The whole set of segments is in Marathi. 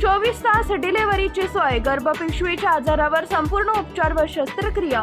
चोवीस तास डिलेव्हरीची सोय गर्भपिशवीच्या आजारावर संपूर्ण उपचार व शस्त्रक्रिया.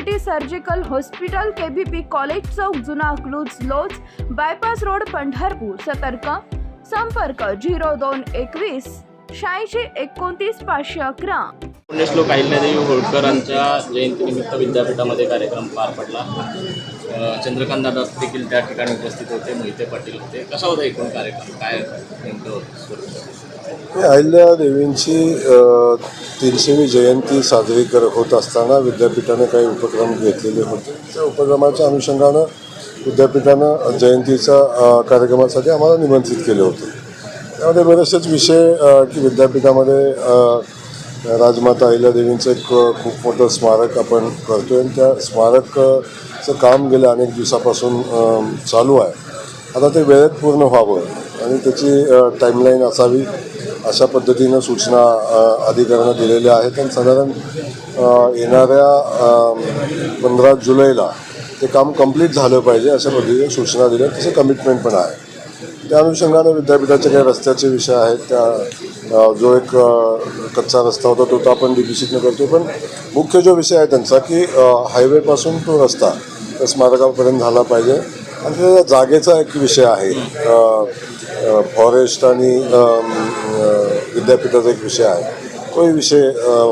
city surgical hospital KBP college चौक जुना अकलूज लोज बायपास रोड पंढरपूर. सतर्क. संपर्क झिरो दोन एकवीस शहाऐंशी एकोणतीस पाचशे अकरा. पुण्यश्लोक अहिल्यादेवी होळकरांच्या जयंतीनिमित्त विद्यापीठामध्ये कार्यक्रम पार पडला. चंद्रकांत दादा देखील त्या ठिकाणी उपस्थित होते. मोहिते पाटील होते. कसा होता एकूण कार्यक्रम? काय नेमकं स्वरूप? अहिल्या देवींची तीनशेवी जयंती साजरी कर होत असताना विद्यापीठाने काही उपक्रम घेतलेले होते. त्या उपक्रमाच्या अनुषंगानं विद्यापीठानं जयंतीचा कार्यक्रमासाठी आम्हाला निमंत्रित केले होते. त्यामध्ये बरेचसेच विषय की विद्यापीठामध्ये राजमाता राजमाता अहिल्यादेवींचं एक खूप मोठं स्मारक आपण करतो आणि त्या स्मारकचं काम गेल्या अनेक दिवसापासून चालू आहे. आता ते वेळेत पूर्ण व्हावं आणि त्याची टाईमलाईन असावी अशा पद्धतीनं सूचना अधिकाऱ्यांना दिलेल्या आहेत. आणि साधारण येणाऱ्या पंधरा जुलैला ते काम कंप्लीट झालं पाहिजे अशा पद्धतीने सूचना दिल्या. तसं कमिटमेंट पण आहे. त्या अनुषंगानं विद्यापीठाचे काही रस्त्याचे विषय आहेत. त्या जो एक कच्चा रस्ता होता तो तर आपण डिफिसिटनं करतो पण मुख्य जो विषय आहे त्यांचा की हायवेपासून तो रस्ता त्या स्मारकापर्यंत झाला पाहिजे. आणि त्या जागेचा एक विषय आहे. फॉरेस्ट आणि विद्यापीठाचा एक विषय आहे. तोही विषय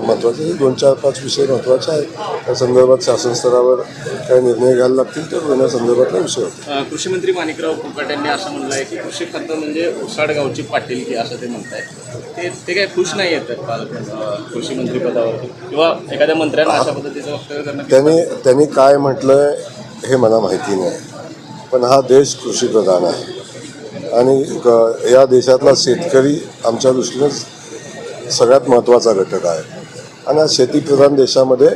महत्त्वाचे हे दोन चार पाच विषय महत्त्वाचे आहेत. त्या संदर्भात शासन स्तरावर काही निर्णय घ्यायला लागतील तर घेण्यासंदर्भातला विषय होता. कृषी मंत्री माणिकराव कुकाट यांनी असं म्हणलं आहे की कृषी खातं म्हणजे उसाडगावची पाटीलकी असं ते म्हणतायत. ते ते काय खुश नाही आहेत अ, कृषी मंत्री पदावर किंवा एखाद्या मंत्र्यांना अशा पद्धतीचं वक्तव्य करणं त्यांनी त्यांनी काय म्हटलं हे मला माहिती नाही. पण हा देश कृषीप्रधान आहे. आणि क- या देशातला शेतकरी आमच्या दृष्टीनं सगळ्यात महत्त्वाचा घटक आहे. आणि या शेतीप्रधान देशामध्ये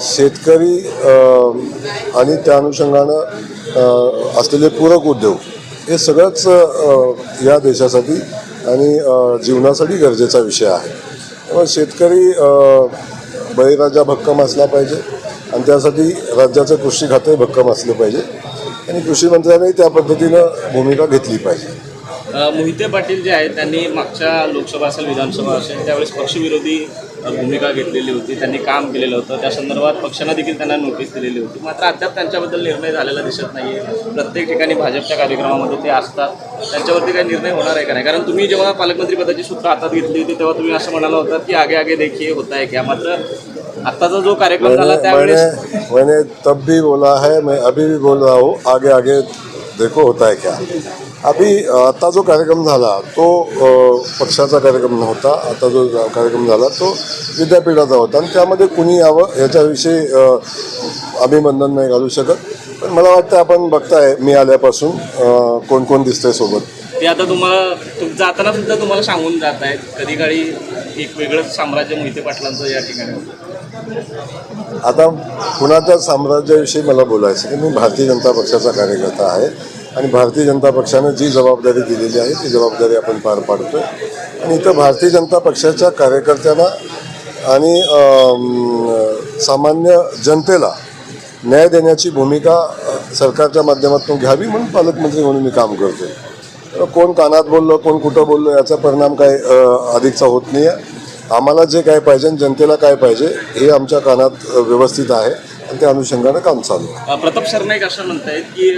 शेतकरी आणि त्या अनुषंगानं असलेले पूरक उद्योग हे सगळंच या देशासाठी आणि जीवनासाठी गरजेचा विषय आहे. त्यामुळे शेतकरी बळीराजा भक्कम असला पाहिजे आणि त्यासाठी राज्याचं कृषी खातं भक्कम असलं पाहिजे. आणि कृषी मंत्र्यांनी त्या पद्धतीनं भूमिका घेतली पाहिजे. मोहिते पाटील जे आहेत त्यांनी मागच्या लोकसभा असेल विधानसभा असेल त्यावेळेस पक्षविरोधी भूमिका घेतलेली होती. त्यांनी काम केलेलं होतं. त्या संदर्भात पक्षानं देखील त्यांना नोटीस दिलेली होती. मात्र अद्याप त्यांच्याबद्दल निर्णय झालेला दिसत नाही आहे प्रत्येक ठिकाणी भाजपच्या कार्यक्रमामध्ये ते असतात. त्यांच्यावरती काही निर्णय होणार आहे का नाही? कारण तुम्ही जेव्हा पालकमंत्रीपदाची सूत्र हातात घेतली होती तेव्हा तुम्ही असं म्हणाला होता की आगे आगे देखिए होता है क्या? मात्र आत्ताचा जो कार्यक्रम झाला त्यावेळेस मैंने तब भी बोला है मैं अभी भी बोल रहा हूँ आगे आगे देखो होता है क्या? अभी आता जो कार्यक्रम झाला तो पक्षाचा कार्यक्रम नव्हता. आता जो कार्यक्रम झाला तो विद्यापीठाचा होता. आणि त्यामध्ये कुणी यावं याच्याविषयी अ, आम्ही बंधन नाही घालू शकत. पण मला वाटतं आपण बघताय मी आल्यापासून कोण कोण दिसतंय सोबत. ते आता तुम्हाला तुम जाताना सुद्धा तुम्हाला सांगून जात आहेत कधी काळी एक वेगळंच साम्राज्य मोहिते पाटलांचं या ठिकाणी? आता कुणाच्या साम्राज्याविषयी मला बोलायचं की मी भारतीय जनता पक्षाचा कार्यकर्ता आहे. आणि भारतीय जनता पक्षानं जी जबाबदारी दिलेली आहे ती जबाबदारी आपण पार पाडतोय. आणि इथं भारतीय जनता पक्षाच्या कार्यकर्त्यांना आणि सामान्य जनतेला न्याय देण्याची भूमिका सरकारच्या माध्यमातून घ्यावी म्हणून पालकमंत्री म्हणून मी काम करतो कोण कानात बोललं कोण कुठं बोललं याचा परिणाम काय अधिकचा होत नाही आहे आम्हाला जे काय पाहिजे आणि जनतेला काय पाहिजे हे आमच्या कानात व्यवस्थित आहे. आणि त्या अनुषंगानं काम चालू आहे. प्रताप सरनाईक असं म्हणतायत की